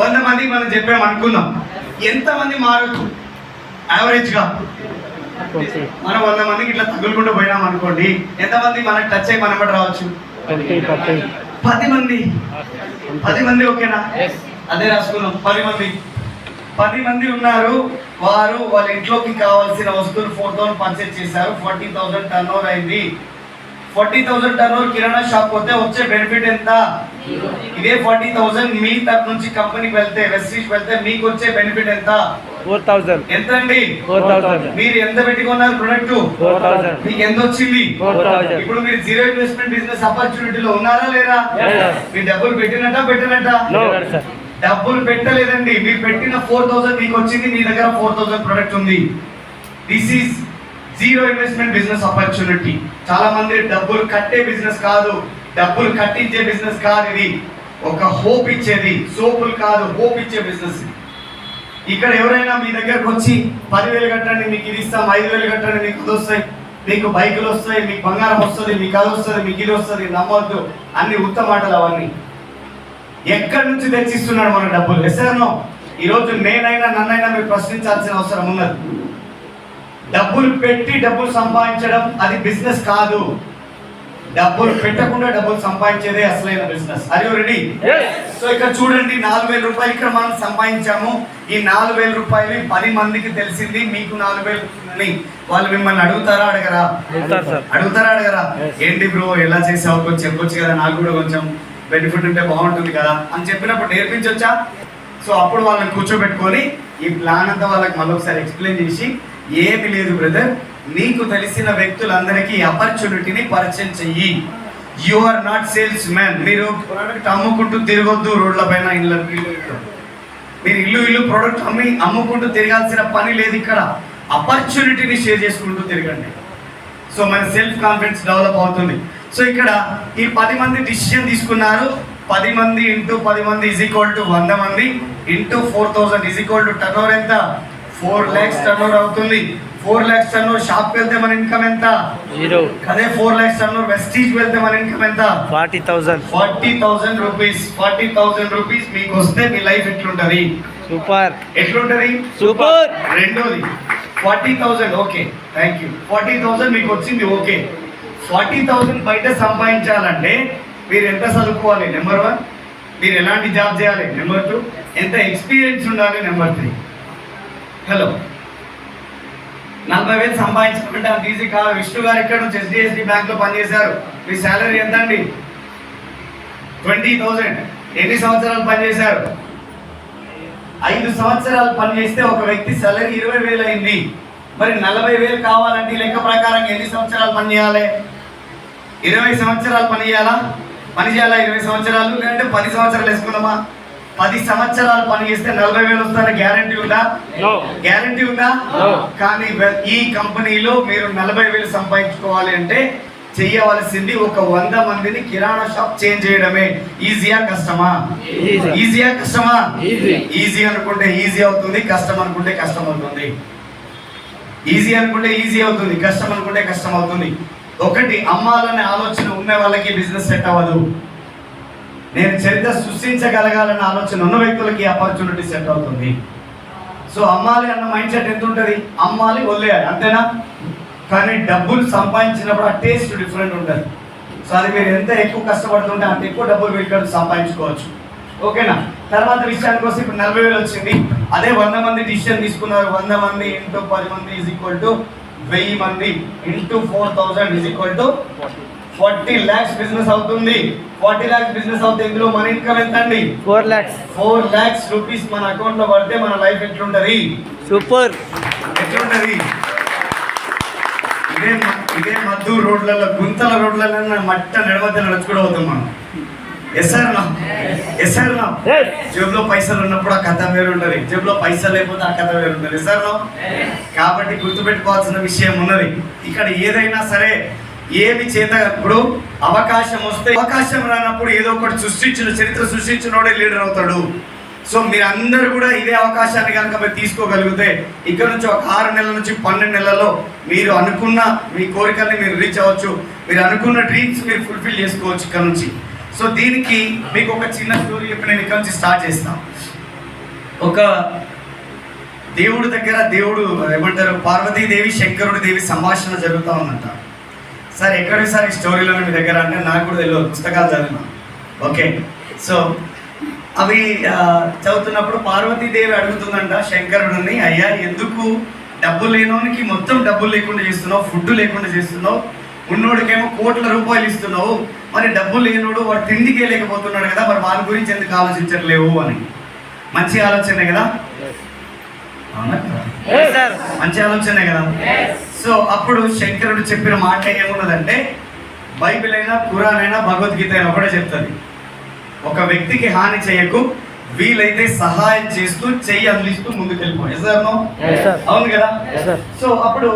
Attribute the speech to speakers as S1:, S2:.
S1: వంద మందికి మనం చెప్పాము అనుకుందాం ఎంతమంది మారచ్చు? యావరేజ్గా మనం వంద మందికి ఇట్లా తగులుకుంటూ పోయినాం అనుకోండి ఎంతమంది మనకు టచ్ అయ్యి మనం కూడా రావచ్చు? పది మంది పది మంది ఓకేనా? అదే రాసుకున్నాం. పది మంది పది మంది ఉన్నారు. వారు వాళ్ళ ఇంట్లోకి కావాల్సిన వస్తువులు ఫోర్ థౌసండ్ పర్చేస్ చేశారు. ఫార్టీ థౌసండ్ టర్న్ ఓవర్ అయింది. ఫార్టీ థౌసండ్ టర్న్ ఓవర్ కిరాణా షాప్ పోతే వచ్చే బెనిఫిట్ ఎంత? ఇదే ఫార్టీ థౌసండ్ మీ తరఫు నుంచి కంపెనీకి వెళ్తే వెస్టీజ్ వెళ్తే మీకు వచ్చే బెనిఫిట్ ఎంత?
S2: ఫోర్ థౌజండ్
S1: ఎంత అండి
S2: ఫోర్ థౌజండ్
S1: మీరు ఎంత పెట్టుకున్నారు ప్రొడక్ట్
S2: ఫోర్ థౌజండ్
S1: మీకు ఎంత వచ్చింది?
S2: ఫోర్ థౌజండ్
S1: ఇప్పుడు మీరు జీరో ఇన్వెస్ట్మెంట్ బిజినెస్ ఆపర్చునిటీలో ఉన్నారా లేరా. మీరు డబ్బులు పెట్టినట్టా పెట్టినట్టా? డబ్బులు పెట్టలేదండి. మీరు పెట్టిన ఫోర్ థౌసండ్ మీకు వచ్చింది మీ దగ్గర ఫోర్ థౌసండ్ ప్రొడక్ట్ ఉంది. This is zero investment business opportunity. చాలా మంది డబ్బులు కట్టే బిజినెస్ కాదు డబ్బులు కట్టించే బిజినెస్ కాదు ఇది. ఒక హోప్ ఇచ్చేది సోపులు కాదు హోప్ ఇచ్చే బిజినెస్ ఇక్కడ ఎవరైనా మీ దగ్గరకు వచ్చి పదివేలు కట్టండి మీకు ఇది ఇస్తాం ఐదు వేలు కట్టండి మీకు ఇది వస్తాయి మీకు బైకులు వస్తాయి మీకు బంగారం వస్తుంది మీకు అది వస్తుంది మీకు ఇది వస్తుంది నమ్మొద్దు. అన్ని ఉత్త మాటలు అవన్నీ. ఎక్కడి నుంచి తెచ్చిస్తున్నాడు మన డబ్బులు? ఎస్ఆర్నో ఈరోజు నేనైనా నన్నైనా మీరు ప్రశ్నించాల్సిన అవసరం ఉన్నది. డబ్బులు పెట్టి డబ్బులు సంపాదించడం అది బిజినెస్ కాదు. డబ్బులు పెట్టకుండా డబ్బులు సంపాదించేదే అసలైన బిజినెస్. అది రెడీ సో ఇక్కడ చూడండి నాలుగు వేల రూపాయలు ఇక్కడ మనం సంపాదించాము. ఈ నాలుగు వేల రూపాయలు పది మందికి తెలిసింది మీకు నాలుగు వేలు వాళ్ళు మిమ్మల్ని అడుగుతారా అడగరా?
S2: అడుగుతారు
S1: అడగరా. ఏంటి బ్రో ఎలా చేసావు? కొంచెం చెప్పొచ్చు కదా నాకు కూడా కొంచెం బెనిఫిట్ ఉంటే బాగుంటుంది కదా అని చెప్పినప్పుడు నేర్పించొచ్చా? సో అప్పుడు వాళ్ళని కూర్చోబెట్టుకొని ఈ ప్లాన్ అంతా వాళ్ళకి మళ్ళీ ఒకసారి ఎక్స్ప్లెయిన్ చేసి ఏమి లేదు బ్రదర్ నీకు తెలిసిన వ్యక్తులందరికీ ఆపర్చునిటీని పరిచయం చెయ్యి. You are not salesman మీరు ప్రోడక్ట్ అమ్ముకుంటూ తిరగొద్దు రోడ్ల పైన ఇళ్ళ ఇల్లు మీరు ఇల్లు ఇల్లు ప్రోడక్ట్ అమ్మి అమ్ముకుంటూ తిరగాల్సిన పని లేదు ఇక్కడ. ఆపర్చునిటీని షేర్ చేసుకుంటూ తిరగండి. సో మన సెల్ఫ్ కాన్ఫిడెన్స్ డెవలప్ అవుతుంది. సో ఇక్కడ ఈ పది మంది డిసిషన్ తీసుకున్నారు. పది మంది ఇంటూ పది మంది ఈజ్ ఈక్వల్ టు వంద మంది. Into four thousand is equal to turn over ఎంత? ఫోర్ ల్యాక్స్ టర్న్ ఓవర్ అవుతుంది. ఫోర్ ల్యాక్స్ టర్న్ ఓవర్ షాప్కి వెళ్తే మన ఇన్కమ్ ఎంత?
S2: జీరో.
S1: అదే four lakhs turn over Vestige వెళ్తే మన ఇన్కమ్ ఎంత?
S2: Forty thousand
S1: forty thousand rupees. Forty thousand rupees మీకు వస్తే మీ లైఫ్ ఎట్లుంటది?
S2: సూపర్.
S1: ఎట్లుంటది?
S2: సూపర్.
S1: రెండోది. Forty thousand. Okay. Thank you forty thousand మీకు వచ్చింది. ఓకే. ఫార్టీ థౌసండ్ బయట సంపాదించాలంటే మీరు ఎంత చదువుకోవాలి? నెంబర్ వన్ మీరు ఎలాంటి జాబ్ చేయాలి? నెంబర్ టూ ఎంత ఎక్స్పీరియన్స్ ఉండాలి? Number three hello. నలభై వేలు సంపాదించుకుంటే అంత ఈజీ కాదు. విష్ణు గారు ఇక్కడ నుంచి హెచ్డిఎస్డి బ్యాంక్లో పనిచేశారు. మీ శాలరీ ఎంత అండి ట్వంటీ థౌసండ్ ఎన్ని సంవత్సరాలు పనిచేశారు? ఐదు సంవత్సరాలు పనిచేస్తే ఒక వ్యక్తి సాలరీ ఇరవై వేలు అయింది. మరి నలభై వేలు కావాలంటే లెక్క ప్రకారం ఎన్ని సంవత్సరాలు పనిచేయాలి? ఇరవై సంవత్సరాలు పని చేయాలా పని చేయాలా ఇరవై సంవత్సరాలు? లేదంటే పది సంవత్సరాలు వేసుకుందామా? పది సంవత్సరాలు పని చేస్తే నలభై వేలు వస్తారని గ్యారంటీ ఉందా? గ్యారంటీ ఉందా. కానీ ఈ కంపెనీలో మీరు నలభై వేలు సంపాదించుకోవాలి అంటే చెయ్యవలసింది ఒక వంద మందిని కిరాణా షాప్ చేంజ్ చేయడమే. ఈజీయా కష్టమా. ఈజీయా కష్టమా. ఈజీ అనుకుంటే ఈజీ అవుతుంది కష్టం అనుకుంటే కష్టం అవుతుంది. ఈజీ అనుకుంటే ఈజీ అవుతుంది కష్టం అనుకుంటే కష్టం అవుతుంది. ఒకటి అమ్మాలనే ఆలోచన ఉన్న వాళ్ళకి బిజినెస్ సెట్ అవ్వదు. నేను చరిత్ర సృష్టించగలగాలన్న ఆలోచన ఉన్న వ్యక్తులకి ఆపర్చునిటీ సెట్ అవుతుంది. సో అమ్మాలి అన్న మైండ్ సెట్ ఎంత ఉంటుంది అమ్మాలి వదిలేయాలి అంతేనా? కానీ డబ్బులు సంపాదించినప్పుడు ఆ టేస్ట్ డిఫరెంట్ ఉంటుంది. సో అది మీరు ఎంత ఎక్కువ కష్టపడుతుంటే అంత ఎక్కువ డబ్బులు మీరు సంపాదించుకోవచ్చు. ఓకేనా? తర్వాత విషయానికి వస్తే ఇప్పుడు నలభై వేలు వచ్చింది. అదే వంద మంది డిసిషన్ తీసుకున్నారు. వంద మంది ఇంటూ పది మంది ఈజ్ ఈక్వల్ టు వెయ్యి మంది. Into four thousand is equal to forty lakhs business అవుతుంది. ఫార్టీ ల్యాక్స్ బిజినెస్ అవుతుంది ఇందులో మన ఇన్కమ్ ఎంత అండి
S2: four lakhs
S1: four lakhs rupees మన అకౌంట్లో పడితే మన లైఫ్ ఎట్లుంటది?
S2: సూపర్.
S1: ఎట్లుంటది? ఇదే ఇదే మద్దు రోడ్లలో గుంతల రోడ్లలో మట్ట నడవద్ద నడుచుకుంటూ అవుతాం మనం. ఎస్ఆర్ నా ఎస్ఆర్ నా
S2: ఎస్
S1: జేబులో పైసలు ఉన్నప్పుడు ఆ కథ వేరు ఉంటది. జేబులో పైసలు లేకపోతే ఆ కథ వేరు ఉంటది. ఎస్ఆర్ నా కాబట్టి గుర్తుపెట్టుకోవాల్సిన విషయం ఉన్నది. ఇక్కడ ఏదైనా సరే ఏమి చేత ఇప్పుడు అవకాశం వస్తే అవకాశం రానప్పుడు ఏదో ఒకటి సృష్టించిన చరిత్ర సృష్టించినోడే లీడర్ అవుతాడు. సో మీరందరూ కూడా ఇదే అవకాశాన్ని కనుక మీరు తీసుకోగలిగితే ఇక్కడ నుంచి ఒక ఆరు నెలల నుంచి పన్నెండు నెలల్లో మీరు అనుకున్న మీ కోరికల్ని మీరు రీచ్ అవ్వచ్చు. మీరు అనుకున్న డ్రీమ్స్ మీరు ఫుల్ఫిల్ చేసుకోవచ్చు ఇక్కడ నుంచి. సో దీనికి మీకు ఒక చిన్న స్టోరీ చెప్పి నేను ఇక్కడ నుంచి స్టార్ట్ చేస్తాను ఒక దేవుడి దగ్గర దేవుడు ఏమంటారు? పార్వతీదేవి శంకరుడి దేవి సంభాషణ జరుగుతూ ఉందంట. సార్ ఎక్కడ సార్ ఈ స్టోరీలో మీ దగ్గర? అంటే నాకు కూడా తెలియదు పుస్తకాలు చదివినా. ఓకే. సో అవి చదువుతున్నప్పుడు పార్వతీదేవి అడుగుతుందంట శంకరుడిని అయ్యా ఎందుకు డబ్బు లేనోనికి మొత్తం డబ్బులు లేకుండా చేస్తున్నావు ఫుడ్ లేకుండా చేస్తున్నావు ఉన్నోడికేమో కోట్ల రూపాయలు ఇస్తున్నావు మరి డబ్బు లేనోడు వాడు తిండికే లేకపోతున్నాడు కదా మరి వాళ్ళ గురించి ఎందుకు ఆలోచించట్లేవు అని. మంచి ఆలోచనే కదా? మంచి ఆలోచనే కదా. సో అప్పుడు శంకరుడు చెప్పిన మాట ఏమున్నదంటే బైబిల్ అయినా ఖురాన్ అయినా భగవద్గీత అయినా ఒకటే చెప్తుంది. ఒక వ్యక్తికి హాని చేయకు వీలైతే సహాయం చేస్తూ చెయ్యి అందిస్తూ ముందుకు వెళ్ళిపో
S2: Yes, sir.
S1: అవును కదా. సో అప్పుడు